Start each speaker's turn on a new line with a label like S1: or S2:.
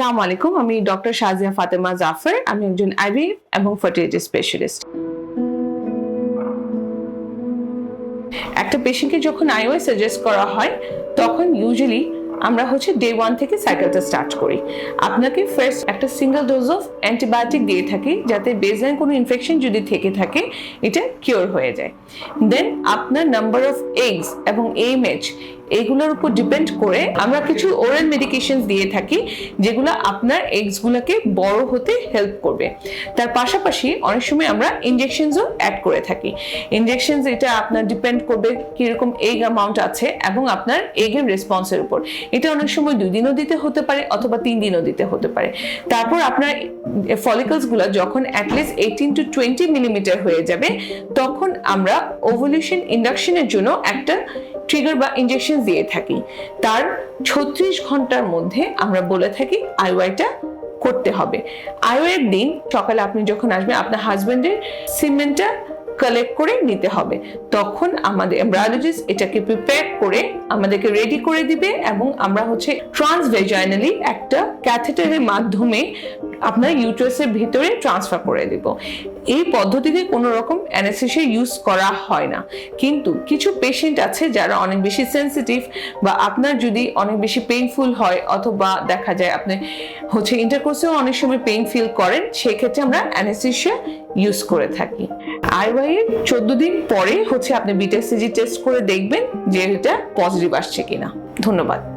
S1: সালাম আলাইকুম। আমি ডক্টর শাজিয়া ফাতেমা জাফর। আমি একজন আইভি এবং ফার্টিলিটি স্পেশালিস্ট। একটা পেশেন্টকে যখন আইওয়াই সাজেস্ট করা হয়, তখন ইউজুয়ালি আমরা হচ্ছে ডে ওয়ান থেকে সাইকেলটা স্টার্ট করি। আপনাকে ফার্স্ট একটা সিঙ্গেল ডোজ অফ অ্যান্টিবায়োটিক দিয়ে থাকি, যাতে বেজলাইন কোনো ইনফেকশন যদি থেকে থাকে, এটা কিওর হয়ে যায়। দেন আপনার নাম্বার অফ এগস এবং এইমএচ এগুলোর উপর ডিপেন্ড করে আমরা কিছু ওরাল মেডিকেশন দিয়ে থাকি, যেগুলো আপনার এগসগুলোকে বড় হতে হেল্প করবে। তার পাশাপাশি অনেক সময় আমরা ইনজেকশনসও অ্যাড করে থাকি। ইনজেকশনস এটা আপনার ডিপেন্ড করবে কীরকম এগ অ্যামাউন্ট আছে এবং আপনার এগের রেসপন্সের উপর। এটা অনেক সময় দুই দিনও দিতে হতে পারে অথবা তিন দিনও দিতে হতে পারে। তারপর আপনার ফলিকলসগুলো যখন at least eighteen to twenty millimetre হয়ে যাবে, তখন আমরা ওভলিউশন ইন্ডাকশনের জন্য একটা ট্রিগার বা ইনজেকশন দিয়ে থাকি। তার ছত্রিশ ঘণ্টার মধ্যে আমরা বলে থাকি আইওয়াইটা করতে হবে। আইওয়ের দিন সকালে আপনি যখন আসবেন, আপনার হাজবেন্ডের সিমেন্টটা কালেক্ট করে নিতে হবে। তখন আমাদের এমব্রায়োলজিস্ট এটাকে প্রিপেয়ার করে আমাদেরকে রেডি করে দিবে এবং আমরা হচ্ছে ট্রান্সভেজাইনালি একটা ক্যাথেটারের মাধ্যমে আপনার ইউটারাসের ভিতরে ট্রান্সফার করে দেব। এই পদ্ধতিতে কোনো রকম অ্যানেসিসিয়া ইউজ করা হয় না। কিন্তু কিছু পেশেন্ট আছে যারা অনেক বেশি সেনসিটিভ বা আপনার যদি অনেক বেশি পেইনফুল হয় অথবা দেখা যায় আপনি হচ্ছে ইন্টারকোর্সেও অনেক সময় পেইন ফিল করেন, সেক্ষেত্রে আমরা অ্যানেসিসিয়া ইউজ করে থাকি। আইওয়াই এর চোদ্দ দিন পরে হচ্ছে আপনি বিটা সিজি টেস্ট করে দেখবেন যে এটা পজিটিভ আসছে কিনা। ধন্যবাদ।